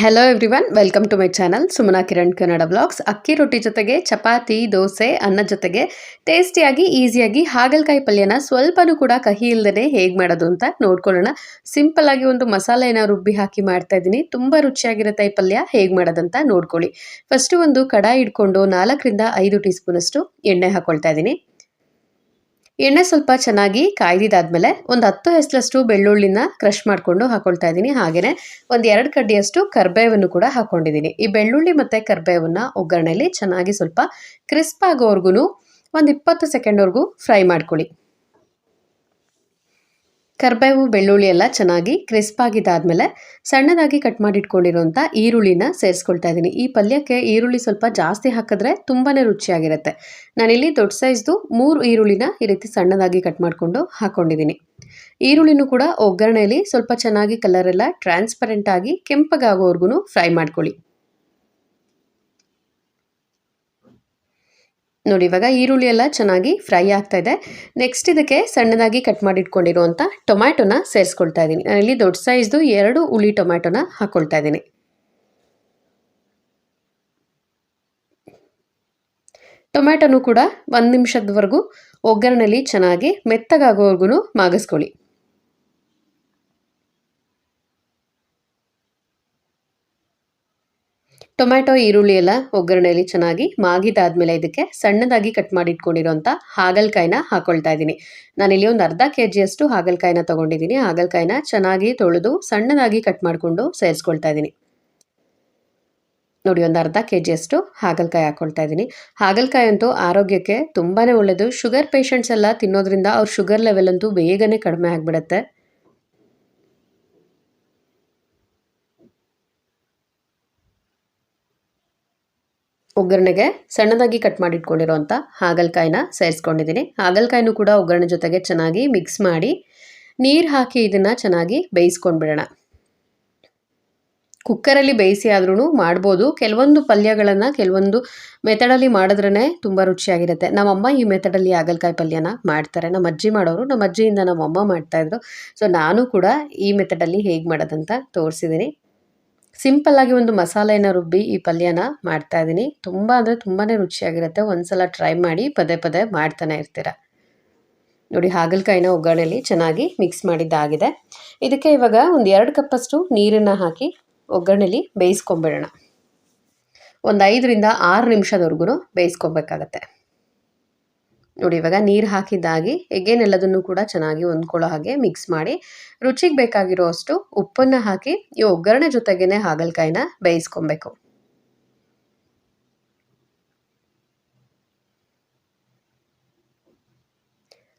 Hello everyone welcome to my channel Sumana Kiran Kannada blogs ಅಕ್ಕಿ ರೊಟ್ಟಿ ಜೊತೆಗೆ ಚಪಾತಿ ದೋಸೆ ಅನ್ನ ಜೊತೆಗೆ ಟೇಸ್ಟಿಯಾಗಿ ಈಸಿಯಾಗಿ ಹಾಗಲಕಾಯಿ ಪಲ್ಯನ ಸ್ವಲ್ಪನೂ ಕೂಡ ಕಹಿ ಇಲ್ಲದೇ ಹೇಗೆ ಮಾಡೋದು ಅಂತ ನೋಡ್ಕೊಳ್ಳೋಣ ಸಿಂಪಲ್ ಆಗಿ ಒಂದು ಮಸಾಲೆನ ರುಬ್ಬಿ ಹಾಕಿ ಮಾಡ್ತಾ ಇದ್ದೀನಿ ತುಂಬ ರುಚಿಯಾಗಿರುತ್ತೆ ಈ ಪಲ್ಯ ಹೇಗೆ ಮಾಡೋದಂತ ನೋಡ್ಕೊಳ್ಳಿ ಫಸ್ಟು ಒಂದು ಕಡಾಯಿ ಇಟ್ಕೊಂಡು ನಾಲ್ಕರಿಂದ ಐದು ಟೀ ಸ್ಪೂನಷ್ಟು ಎಣ್ಣೆ ಹಾಕೊಳ್ತಾ ಇದ್ದೀನಿ ಎಣ್ಣೆ ಸ್ವಲ್ಪ ಚೆನ್ನಾಗಿ ಕಾಯ್ದಿದ್ದಾದ್ಮೇಲೆ ಒಂದು ಹತ್ತು ಹೆಸಲಷ್ಟು ಬೆಳ್ಳುಳ್ಳಿನ ಕ್ರಷ್ ಮಾಡಿಕೊಂಡು ಹಾಕೊಳ್ತಾ ಇದ್ದೀನಿ. ಹಾಗೆಯೇ ಒಂದು ಎರಡು ಕಡ್ಡಿಯಷ್ಟು ಕರ್ಬೇವನ್ನು ಕೂಡ ಹಾಕ್ಕೊಂಡಿದ್ದೀನಿ ಈ ಬೆಳ್ಳುಳ್ಳಿ ಮತ್ತು ಕರ್ಬೇವನ್ನು ಒಗ್ಗರಣೆಯಲ್ಲಿ ಚೆನ್ನಾಗಿ ಸ್ವಲ್ಪ ಕ್ರಿಸ್ಪ್ ಆಗೋವರೆಗೂ ಒಂದು ಇಪ್ಪತ್ತು ಸೆಕೆಂಡ್ವರೆಗೂ ಫ್ರೈ ಮಾಡ್ಕೊಳ್ಳಿ. ಕರ್ಬೇವು, ಬೆಳ್ಳುಳ್ಳಿ ಎಲ್ಲ ಚೆನ್ನಾಗಿ ಕ್ರಿಸ್ಪ್ ಆಗಿದ್ದಾದಮೇಲೆ ಸಣ್ಣದಾಗಿ ಕಟ್ ಮಾಡಿ ಇಟ್ಕೊಂಡಿರುವಂಥ ಈರುಳ್ಳಿನ ಸೇರಿಸ್ಕೊಳ್ತಾ ಇದ್ದೀನಿ. ಈ ಪಲ್ಯಕ್ಕೆ ಈರುಳ್ಳಿ ಸ್ವಲ್ಪ ಜಾಸ್ತಿ ಹಾಕಿದ್ರೆ ತುಂಬಾ ರುಚಿಯಾಗಿರುತ್ತೆ. ನಾನಿಲ್ಲಿ ದೊಡ್ಡ ಸೈಜ್ದು ಮೂರು ಈರುಳ್ಳಿನ ಈ ರೀತಿ ಸಣ್ಣದಾಗಿ ಕಟ್ ಮಾಡಿಕೊಂಡು ಹಾಕ್ಕೊಂಡಿದ್ದೀನಿ ಈರುಳ್ಳಿನೂ ಕೂಡ ಒಗ್ಗರಣೆಯಲ್ಲಿ ಸ್ವಲ್ಪ ಚೆನ್ನಾಗಿ ಕಲರೆಲ್ಲ ಟ್ರಾನ್ಸ್ಪರೆಂಟ್ ಆಗಿ ಕೆಂಪಗಾಗೋವರೆಗೂ ಫ್ರೈ ಮಾಡ್ಕೊಳ್ಳಿ. ನೋಡಿ, ಇವಾಗ ಈರುಳ್ಳಿ ಎಲ್ಲ ಚೆನ್ನಾಗಿ ಫ್ರೈ ಆಗ್ತಾ ಇದೆ. ನೆಕ್ಸ್ಟ್ ಇದಕ್ಕೆ ಸಣ್ಣದಾಗಿ ಕಟ್ ಮಾಡಿ ಇಟ್ಕೊಂಡಿರುವಂಥ ಟೊಮ್ಯಾಟೊನ ಸೇರಿಸ್ಕೊಳ್ತಾ ಇದ್ದೀನಿ ನಾನಿಲ್ಲಿ ದೊಡ್ಡ ಸೈಜ್ದು ಎರಡು ಹುಳಿ ಟೊಮ್ಯಾಟೊನ ಹಾಕ್ಕೊಳ್ತಾ ಇದ್ದೀನಿ ಟೊಮ್ಯಾಟೊನು ಕೂಡ ಒಂದು ನಿಮಿಷದವರೆಗೂ ಒಗ್ಗರಣೆಯಲ್ಲಿ ಚೆನ್ನಾಗಿ ಮೆತ್ತಗಾಗೋವರೆಗೂ ಮಾಗಿಸ್ಕೊಳ್ಳಿ. ಟೊಮ್ಯಾಟೊ, ಈರುಳ್ಳಿ ಎಲ್ಲ ಒಗ್ಗರಣೆಯಲ್ಲಿ ಚೆನ್ನಾಗಿ ಮಾಗಿದಾದ್ಮೇಲೆ ಇದಕ್ಕೆ ಸಣ್ಣದಾಗಿ ಕಟ್ ಮಾಡಿ ಇಟ್ಕೊಂಡಿರೋಂಥ ಹಾಗಲಕಾಯಿನ ಹಾಕೊಳ್ತಾ ಇದ್ದೀನಿ. ನಾನಿಲ್ಲಿ ಒಂದು ಅರ್ಧ ಕೆ ಜಿಯಷ್ಟು ಹಾಗಲಕಾಯಿನ ತೊಗೊಂಡಿದ್ದೀನಿ. ಹಾಗಲಕಾಯಿನ ಚೆನ್ನಾಗಿ ತೊಳೆದು ಸಣ್ಣದಾಗಿ ಕಟ್ ಮಾಡಿಕೊಂಡು ಸೇರಿಸ್ಕೊಳ್ತಾ ಇದ್ದೀನಿ. ನೋಡಿ, ಒಂದು ಅರ್ಧ ಕೆ ಜಿಯಷ್ಟು ಹಾಗಲಕಾಯಿ ಹಾಕ್ಕೊಳ್ತಾ ಇದ್ದೀನಿ. ಹಾಗಲಕಾಯಿ ಅಂತೂ ಆರೋಗ್ಯಕ್ಕೆ ತುಂಬಾ ಒಳ್ಳೆಯದು ಶುಗರ್ ಪೇಷಂಟ್ಸ್ ಎಲ್ಲ ತಿನ್ನೋದ್ರಿಂದ ಅವ್ರ ಶುಗರ್ ಲೆವೆಲ್ ಅಂತೂ ಬೇಗನೆ ಕಡಿಮೆ ಆಗಿಬಿಡುತ್ತೆ. ಒಗ್ಗರಣೆಗೆ ಸಣ್ಣದಾಗಿ ಕಟ್ ಮಾಡಿಟ್ಕೊಂಡಿರೋಂಥ ಹಾಗಲಕಾಯಿನ ಸೇರಿಸ್ಕೊಂಡಿದ್ದೀನಿ. ಹಾಗಲಕಾಯಿನೂ ಕೂಡ ಒಗ್ಗರಣೆ ಜೊತೆಗೆ ಚೆನ್ನಾಗಿ ಮಿಕ್ಸ್ ಮಾಡಿ ನೀರು ಹಾಕಿ ಇದನ್ನು ಚೆನ್ನಾಗಿ ಬೇಯಿಸ್ಕೊಂಡ್ಬಿಡೋಣ. ಕುಕ್ಕರಲ್ಲಿ ಬೇಯಿಸಿ ಆದ್ರೂ ಮಾಡ್ಬೋದು. ಕೆಲವೊಂದು ಪಲ್ಯಗಳನ್ನು ಕೆಲವೊಂದು ಮೆಥಡಲ್ಲಿ ಮಾಡಿದ್ರೇ ತುಂಬ ರುಚಿಯಾಗಿರುತ್ತೆ. ನಮ್ಮಮ್ಮ ಈ ಮೆಥಡಲ್ಲಿ ಹಾಗಲ್ಕಾಯಿ ಪಲ್ಯನ ಮಾಡ್ತಾರೆ. ನಮ್ಮ ಅಜ್ಜಿ ಮಾಡೋರು ನಮ್ಮ ಅಜ್ಜಿಯಿಂದ ನಮ್ಮಮ್ಮ ಮಾಡ್ತಾಯಿದ್ರು ಸೊ ನಾನು ಕೂಡ ಈ ಮೆಥಡಲ್ಲಿ ಹೇಗೆ ಮಾಡೋದಂತ ತೋರಿಸಿದ್ದೀನಿ. ಸಿಂಪಲ್ಲಾಗಿ ಒಂದು ಮಸಾಲೆನ ರುಬ್ಬಿ ಈ ಪಲ್ಯನ ಮಾಡ್ತಾ ಇದ್ದೀನಿ ತುಂಬ ಅಂದರೆ ತುಂಬಾ ರುಚಿಯಾಗಿರುತ್ತೆ. ಒಂದ್ಸಲ ಟ್ರೈ ಮಾಡಿ ಪದೇ ಪದೇ ಮಾಡ್ತಾನೆ ಇರ್ತೀರ? ನೋಡಿ, ಹಾಗಲಕಾಯಿನ ಒಗ್ಗರಣೆಯಲ್ಲಿ ಚೆನ್ನಾಗಿ ಮಿಕ್ಸ್ ಮಾಡಿದ್ದಾಗಿದೆ. ಇದಕ್ಕೆ ಇವಾಗ ಒಂದು ಎರಡು ಕಪ್ಪಷ್ಟು ನೀರನ್ನು ಹಾಕಿ ಒಗ್ಗರಣೆಯಲ್ಲಿ ಬೇಯಿಸ್ಕೊಂಬಿಡೋಣ. ಒಂದು ಐದರಿಂದ ಆರು ನಿಮಿಷದವರೆಗೂ ಬೇಯಿಸ್ಕೊಬೇಕಾಗತ್ತೆ. ನೋಡಿ, ಇವಾಗ ನೀರು ಹಾಕಿದ್ದಾಗಿ ಎಲ್ಲದನ್ನು ಕೂಡ ಚೆನ್ನಾಗಿ ಹೊಂದ್ಕೊಳ್ಳೋ ಹಾಗೆ ಮಿಕ್ಸ್ ಮಾಡಿ, ರುಚಿಗೆ ಬೇಕಾಗಿರೋ ಅಷ್ಟು ಉಪ್ಪನ್ನು ಹಾಕಿ ಈ ಒಗ್ಗರಣೆ ಜೊತೆಗೇ ಹಾಗಲಕಾಯಿನ ಬೇಯಿಸ್ಕೊಬೇಕು.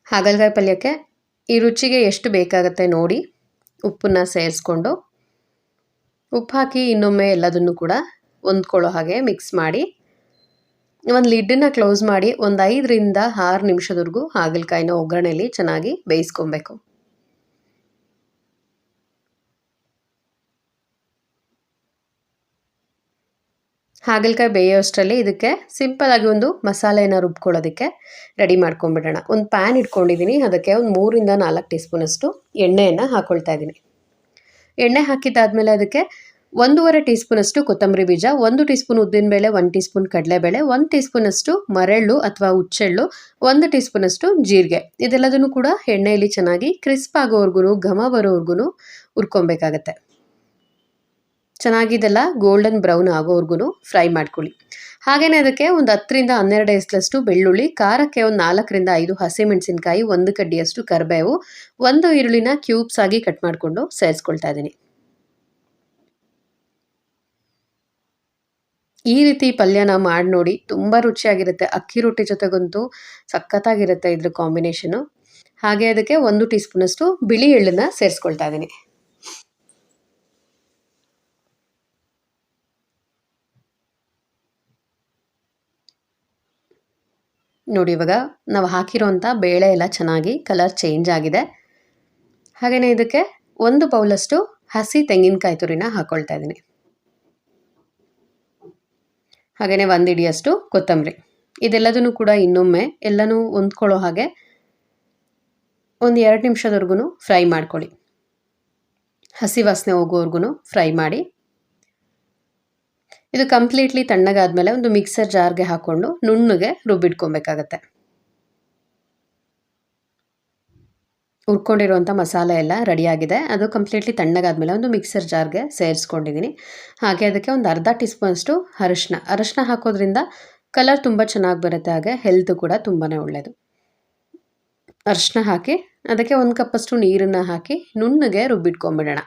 ಹಾಗಲಕಾಯಿ ಪಲ್ಯಕ್ಕೆ ಈ ರುಚಿಗೆ ಎಷ್ಟು ಬೇಕಾಗತ್ತೆ ನೋಡಿ, ಉಪ್ಪನ್ನ ಸೇರಿಸ್ಕೊಂಡು, ಉಪ್ಪು ಹಾಕಿ ಇನ್ನೊಮ್ಮೆ ಎಲ್ಲದನ್ನು ಕೂಡ ಹೊಂದ್ಕೊಳ್ಳೋ ಹಾಗೆ ಮಿಕ್ಸ್ ಮಾಡಿ ಒಂದು ಲಿಡ್ಡನ್ನ ಕ್ಲೋಸ್ ಮಾಡಿ ಒಂದು ಐದರಿಂದ ಆರು ನಿಮಿಷದವರೆಗೂ ಹಾಗಲಕಾಯಿನ ಒಗ್ಗರಣೆಯಲ್ಲಿ ಚೆನ್ನಾಗಿ ಬೇಯಿಸ್ಕೊಬೇಕು. ಹಾಗಲಕಾಯಿ ಬೇಯೋಷ್ಟರಲ್ಲಿ ಇದಕ್ಕೆ ಸಿಂಪಲ್ ಆಗಿ ಒಂದು ಮಸಾಲೆನ ರುಬ್ಕೊಳ್ಳೋದಕ್ಕೆ ರೆಡಿ ಮಾಡ್ಕೊಂಡ್ಬಿಡೋಣ. ಒಂದು ಪ್ಯಾನ್ ಇಟ್ಕೊಂಡಿದ್ದೀನಿ ಅದಕ್ಕೆ ಒಂದು ಮೂರಿಂದ ನಾಲ್ಕು ಟೀ ಸ್ಪೂನಷ್ಟು ಎಣ್ಣೆಯನ್ನು ಹಾಕ್ಕೊಳ್ತಾ ಇದ್ದೀನಿ ಎಣ್ಣೆ ಹಾಕಿದ್ದಾದಮೇಲೆ ಅದಕ್ಕೆ ಒಂದೂವರೆ ಟೀ ಸ್ಪೂನಷ್ಟು ಕೊತ್ತಂಬರಿ ಬೀಜ, ಒಂದು ಟೀ ಸ್ಪೂನ್ ಉದ್ದಿನಬೇಳೆ ಒಂದು ಟೀ ಸ್ಪೂನ್ ಕಡಲೆಬೇಳೆ ಒಂದು ಟೀ ಸ್ಪೂನಷ್ಟು ಮರಳು ಅಥವಾ ಹುಚ್ಚೆಳ್ಳು, ಒಂದು ಟೀ ಸ್ಪೂನಷ್ಟು ಜೀರಿಗೆ. ಇದೆಲ್ಲದನ್ನು ಕೂಡ ಎಣ್ಣೆಯಲ್ಲಿ ಚೆನ್ನಾಗಿ ಕ್ರಿಸ್ಪ್ ಆಗೋವರೆಗೂ ಘಮ ಬರೋವರೆಗೂ ಹುರ್ಕೊಬೇಕಾಗತ್ತೆ. ಚೆನ್ನಾಗಿದೆಲ್ಲ ಗೋಲ್ಡನ್ ಬ್ರೌನ್ ಆಗೋವರೆಗೂ ಫ್ರೈ ಮಾಡ್ಕೊಳ್ಳಿ. ಹಾಗೆಯೇ ಅದಕ್ಕೆ ಒಂದು ಹತ್ತರಿಂದ ಹನ್ನೆರಡು ಎಸ್ಲಷ್ಟು ಬೆಳ್ಳುಳ್ಳಿ, ಖಾರಕ್ಕೆ ಒಂದು ನಾಲ್ಕರಿಂದ ಐದು ಹಸಿಮೆಣಸಿನ್ಕಾಯಿ, ಒಂದು ಕಡ್ಡಿಯಷ್ಟು ಕರಿಬೇವು, ಒಂದು ಈರುಳ್ಳಿನ ಕ್ಯೂಬ್ಸ್ ಆಗಿ ಕಟ್ ಮಾಡಿಕೊಂಡು ಸೇರಿಸ್ಕೊಳ್ತಾ ಇದ್ದೀನಿ. ಈ ರೀತಿ ಪಲ್ಯನ ಮಾಡಿ ನೋಡಿ ತುಂಬ ರುಚಿಯಾಗಿರುತ್ತೆ. ಅಕ್ಕಿ ರೊಟ್ಟಿ ಜೊತೆಗಂತೂ ಸಖತ್ತಾಗಿರುತ್ತೆ ಇದ್ರ ಕಾಂಬಿನೇಷನು. ಹಾಗೆ ಅದಕ್ಕೆ ಒಂದು ಟೀ ಸ್ಪೂನಷ್ಟು ಬಿಳಿ ಎಳ್ಳನ್ನು ಸೇರಿಸ್ಕೊಳ್ತಾ ಇದ್ದೀನಿ. ನೋಡಿ ಇವಾಗ ನಾವು ಹಾಕಿರೋಂಥ ಬೇಳೆ ಎಲ್ಲ ಚೆನ್ನಾಗಿ ಕಲರ್ ಚೇಂಜ್ ಆಗಿದೆ. ಹಾಗೆಯೇ ಇದಕ್ಕೆ ಒಂದು ಪೌಲಷ್ಟು ಹಸಿ ತೆಂಗಿನಕಾಯಿ ತುರಿನ ಹಾಕ್ಕೊಳ್ತಾ ಇದ್ದೀನಿ. ಹಾಗೆಯೇ ಒಂದು ಹಿಡಿಯಷ್ಟು ಕೊತ್ತಂಬರಿ. ಇದೆಲ್ಲದನ್ನು ಕೂಡ ಇನ್ನೊಮ್ಮೆ ಎಲ್ಲನೂ ಹೊಂದ್ಕೊಳ್ಳೋ ಹಾಗೆ ಒಂದು ಎರಡು ನಿಮಿಷದವರೆಗೂ ಫ್ರೈ ಮಾಡ್ಕೊಳ್ಳಿ. ಹಸಿ ವಾಸನೆ ಹೋಗೋವರೆಗೂ ಫ್ರೈ ಮಾಡಿ. ಇದು ಕಂಪ್ಲೀಟ್ಲಿ ತಣ್ಣಗಾದ್ಮೇಲೆ ಒಂದು ಮಿಕ್ಸರ್ ಜಾರ್ಗೆ ಹಾಕ್ಕೊಂಡು ನುಣ್ಣಗೆ ರುಬ್ಬಿಟ್ಕೊಬೇಕಾಗತ್ತೆ. ಹುರ್ಕೊಂಡಿರುವಂಥ ಮಸಾಲೆ ಎಲ್ಲ ರೆಡಿಯಾಗಿದೆ ಅದು ಕಂಪ್ಲೀಟ್ಲಿ ತಣ್ಣಗಾದ್ಮೇಲೆ ಒಂದು ಮಿಕ್ಸರ್ ಜಾರ್ಗೆ ಸೇರಿಸ್ಕೊಂಡಿದ್ದೀನಿ ಹಾಗೆ ಅದಕ್ಕೆ ಒಂದು ಅರ್ಧ ಟೀ ಸ್ಪೂನಷ್ಟು ಅರಶಿನ. ಅರಶಿನ ಹಾಕೋದ್ರಿಂದ ಕಲರ್ ತುಂಬ ಚೆನ್ನಾಗಿ ಬರುತ್ತೆ. ಹಾಗೆ ಹೆಲ್ತ್ ಕೂಡ ತುಂಬಾ ಒಳ್ಳೆಯದು ಅರಶಿನ ಹಾಕಿ ಅದಕ್ಕೆ ಒಂದು ಕಪ್ಪಷ್ಟು ನೀರನ್ನು ಹಾಕಿ ನುಣ್ಣಗೆ ರುಬ್ಬಿಟ್ಕೊಂಬಿಡೋಣ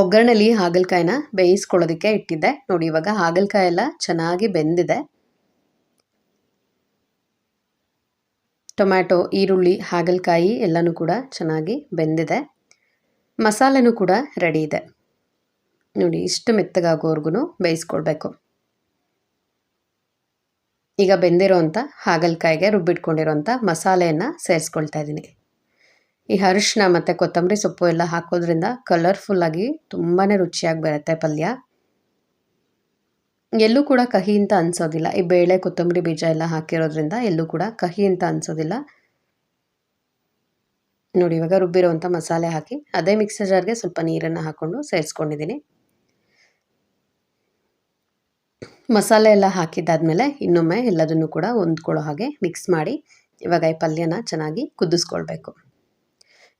ಒಗ್ಗರಣೆಲಿ ಹಾಗಲಕಾಯಿನ ಬೇಯಿಸ್ಕೊಳ್ಳೋದಕ್ಕೆ ಇಟ್ಟಿದ್ದೆ. ನೋಡಿ ಇವಾಗ ಹಾಗಲಕಾಯಿ ಎಲ್ಲ ಚೆನ್ನಾಗಿ ಬೆಂದಿದೆ. ಟೊಮ್ಯಾಟೊ, ಈರುಳ್ಳಿ, ಹಾಗಲಕಾಯಿ ಎಲ್ಲನೂ ಕೂಡ ಚೆನ್ನಾಗಿ ಬೆಂದಿದೆ. ಮಸಾಲೆನೂ ಕೂಡ ರೆಡಿ ಇದೆ. ನೋಡಿ, ಇಷ್ಟು ಮೆತ್ತಗಾಗೋವರೆಗೂ ಬೇಯಿಸ್ಕೊಳ್ಬೇಕು. ಈಗ ಬೆಂದಿರೋವಂಥ ಹಾಗಲಕಾಯಿಗೆ ರುಬ್ಬಿಟ್ಕೊಂಡಿರೋಂಥ ಮಸಾಲೆಯನ್ನು ಸೇರಿಸ್ಕೊಳ್ತಾ ಇದ್ದೀನಿ ಈ ಅರಿಶಿನ ಮತ್ತು ಕೊತ್ತಂಬರಿ ಸೊಪ್ಪು ಎಲ್ಲ ಹಾಕೋದ್ರಿಂದ ಕಲರ್ಫುಲ್ಲಾಗಿ ತುಂಬಾ ರುಚಿಯಾಗಿ ಬರುತ್ತೆ ಪಲ್ಯ. ಎಲ್ಲೂ ಕೂಡ ಕಹಿ ಅಂತ ಅನಿಸೋದಿಲ್ಲ. ಈ ಬೇಳೆ, ಕೊತ್ತಂಬರಿ ಬೀಜ ಎಲ್ಲ ಹಾಕಿರೋದ್ರಿಂದ ಎಲ್ಲೂ ಕೂಡ ಕಹಿ ಅಂತ ಅನಿಸೋದಿಲ್ಲ. ನೋಡಿ, ಇವಾಗ ರುಬ್ಬಿರೋವಂಥ ಮಸಾಲೆ ಹಾಕಿ ಅದೇ ಮಿಕ್ಸರ್ ಜಾರ್ಗೆ ಸ್ವಲ್ಪ ನೀರನ್ನು ಹಾಕ್ಕೊಂಡು ಸೇರಿಸ್ಕೊಂಡಿದ್ದೀನಿ. ಮಸಾಲೆ ಎಲ್ಲ ಹಾಕಿದ್ದಾದಮೇಲೆ ಇನ್ನೊಮ್ಮೆ ಎಲ್ಲದನ್ನು ಕೂಡ ಹೊಂದ್ಕೊಳ್ಳೋ ಹಾಗೆ ಮಿಕ್ಸ್ ಮಾಡಿ ಇವಾಗ ಈ ಪಲ್ಯನ ಚೆನ್ನಾಗಿ ಕುದಿಸ್ಕೊಳ್ಬೇಕು.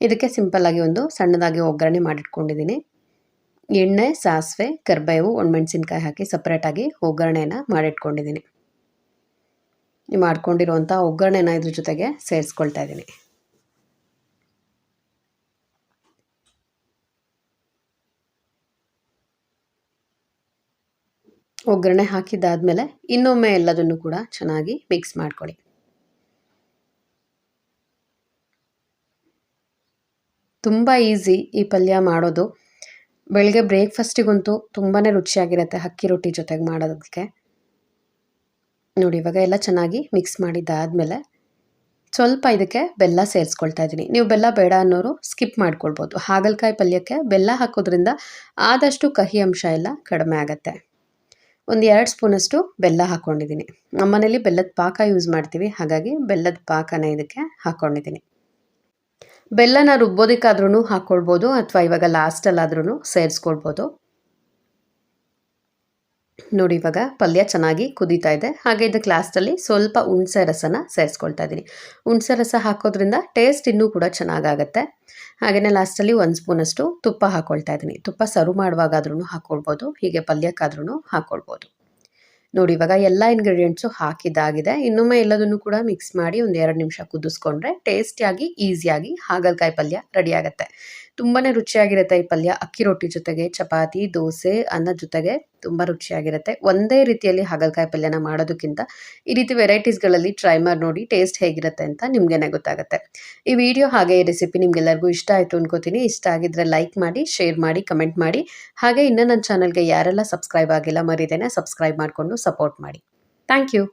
ಇದಕ್ಕೆ ಸಿಂಪಲ್ಲಾಗಿ ಒಂದು ಸಣ್ಣದಾಗಿ ಒಗ್ಗರಣೆ ಮಾಡಿಟ್ಕೊಂಡಿದ್ದೀನಿ. ಎಣ್ಣೆ, ಸಾಸಿವೆ, ಕರ್ಬೇವು, ಒಣಮೆಣಸಿನ್ಕಾಯಿ ಹಾಕಿ ಸಪ್ರೇಟಾಗಿ ಒಗ್ಗರಣೆನ ಮಾಡಿಟ್ಕೊಂಡಿದ್ದೀನಿ. ಮಾಡ್ಕೊಂಡಿರುವಂಥ ಒಗ್ಗರಣೆನ ಇದ್ರ ಜೊತೆಗೆ ಸೇರಿಸ್ಕೊಳ್ತಾ ಇದ್ದೀನಿ. ಒಗ್ಗರಣೆ ಹಾಕಿದ್ದಾದಮೇಲೆ ಇನ್ನೊಮ್ಮೆ ಎಲ್ಲದನ್ನು ಕೂಡ ಚೆನ್ನಾಗಿ ಮಿಕ್ಸ್ ಮಾಡ್ಕೊಳ್ಳಿ. ತುಂಬ ಈಸಿ ಈ ಪಲ್ಯ ಮಾಡೋದು ಬೆಳಗ್ಗೆ ಬ್ರೇಕ್ಫಾಸ್ಟಿಗಂತೂ ತುಂಬಾ ರುಚಿಯಾಗಿರುತ್ತೆ ಅಕ್ಕಿ ರೊಟ್ಟಿ ಜೊತೆಗೆ ಮಾಡೋದಕ್ಕೆ. ನೋಡಿ, ಇವಾಗ ಎಲ್ಲ ಚೆನ್ನಾಗಿ ಮಿಕ್ಸ್ ಮಾಡಿದ್ದಾದಮೇಲೆ ಸ್ವಲ್ಪ ಇದಕ್ಕೆ ಬೆಲ್ಲ ಸೇರಿಸ್ಕೊಳ್ತಾ ಇದ್ದೀನಿ. ನೀವು ಬೆಲ್ಲ ಬೇಡ ಅನ್ನೋರು ಸ್ಕಿಪ್ ಮಾಡ್ಕೊಳ್ಬೋದು. ಹಾಗಲಕಾಯಿ ಪಲ್ಯಕ್ಕೆ ಬೆಲ್ಲ ಹಾಕೋದ್ರಿಂದ ಆದಷ್ಟು ಕಹಿ ಅಂಶ ಎಲ್ಲ ಕಡಿಮೆ ಆಗುತ್ತೆ. ಒಂದು ಎರಡು ಸ್ಪೂನಷ್ಟು ಬೆಲ್ಲ ಹಾಕ್ಕೊಂಡಿದ್ದೀನಿ ನಮ್ಮನೇಲಿ ಬೆಲ್ಲದ ಪಾಕ ಯೂಸ್ ಮಾಡ್ತೀವಿ. ಹಾಗಾಗಿ ಬೆಲ್ಲದ ಪಾಕನ ಇದಕ್ಕೆ ಹಾಕ್ಕೊಂಡಿದ್ದೀನಿ ಬೆಲ್ಲನ ರುಬ್ಬೋದಕ್ಕಾದ್ರೂ ಹಾಕ್ಕೊಳ್ಬೋದು ಅಥವಾ ಇವಾಗ ಲಾಸ್ಟಲ್ಲಾದ್ರೂ ಸೇರಿಸ್ಕೊಳ್ಬೋದು. ನೋಡಿ ಇವಾಗ ಪಲ್ಯ ಚೆನ್ನಾಗಿ ಕುದೀತಾ ಇದೆ. ಹಾಗೆ ಇದಕ್ಕೆ ಲಾಸ್ಟಲ್ಲಿ ಸ್ವಲ್ಪ ಹುಣಸೆ ರಸನ ಸೇರಿಸ್ಕೊಳ್ತಾ ಇದ್ದೀನಿ. ಹುಣಸೆ ರಸ ಹಾಕೋದ್ರಿಂದ ಟೇಸ್ಟ್ ಇನ್ನೂ ಕೂಡ ಚೆನ್ನಾಗಾಗತ್ತೆ. ಹಾಗೆಯೇ ಲಾಸ್ಟಲ್ಲಿ ಒಂದು ಸ್ಪೂನಷ್ಟು ತುಪ್ಪ ಹಾಕ್ಕೊಳ್ತಾ ಇದ್ದೀನಿ. ತುಪ್ಪ ಸರ್ವ್ ಮಾಡುವಾಗಾದ್ರೂ ಹಾಕ್ಕೊಳ್ಬೋದು ಹೀಗೆ ಪಲ್ಯಕ್ಕಾದ್ರೂ ಹಾಕ್ಕೊಳ್ಬೋದು ನೋಡಿ, ಇವಾಗ ಎಲ್ಲ ಇಂಗ್ರೀಡಿಯೆಂಟ್ಸು ಹಾಕಿದ್ದಾಗಿದೆ. ಇನ್ನೊಮ್ಮೆ ಎಲ್ಲದನ್ನು ಕೂಡ ಮಿಕ್ಸ್ ಮಾಡಿ ಒಂದು ಎರಡು ನಿಮಿಷ ಕುದಿಸ್ಕೊಂಡ್ರೆ ಟೇಸ್ಟಿಯಾಗಿ ಈಸಿಯಾಗಿ ಹಾಗಲಕಾಯಿ ಪಲ್ಯ ರೆಡಿ ಆಗುತ್ತೆ. ತುಂಬಾ ರುಚಿಯಾಗಿರುತ್ತೆ ಈ ಪಲ್ಯ. ಅಕ್ಕಿ ರೊಟ್ಟಿ ಜೊತೆಗೆ ಚಪಾತಿ, ದೋಸೆ, ಅನ್ನ ಜೊತೆಗೆ ತುಂಬ ರುಚಿಯಾಗಿರುತ್ತೆ. ಒಂದೇ ರೀತಿಯಲ್ಲಿ ಹಾಗಲಕಾಯಿ ಪಲ್ಯನ ಮಾಡೋದಕ್ಕಿಂತ ಈ ರೀತಿ ವೆರೈಟೀಸ್ಗಳಲ್ಲಿ ಟ್ರೈ ಮಾಡಿ ನೋಡಿ ಟೇಸ್ಟ್ ಹೇಗಿರುತ್ತೆ ಅಂತ ನಿಮಗೇನೆ ಗೊತ್ತಾಗುತ್ತೆ. ಈ ವಿಡಿಯೋ ಹಾಗೆ ಈ ರೆಸಿಪಿ ನಿಮಗೆಲ್ಲರಿಗೂ ಇಷ್ಟ ಆಯಿತು ಅನ್ಕೋತೀನಿ. ಇಷ್ಟ ಆಗಿದ್ರೆ ಲೈಕ್ ಮಾಡಿ, ಶೇರ್ ಮಾಡಿ, ಕಮೆಂಟ್ ಮಾಡಿ. ಹಾಗೆ ಇನ್ನೂ ನನ್ನ ಚಾನಲ್ಗೆ ಯಾರೆಲ್ಲ ಸಬ್ಸ್ಕ್ರೈಬ್ ಆಗಿಲ್ಲ ಮರಿದೇನೆ ಸಬ್ಸ್ಕ್ರೈಬ್ ಮಾಡಿಕೊಂಡು ಸಪೋರ್ಟ್ ಮಾಡಿ. Thank you.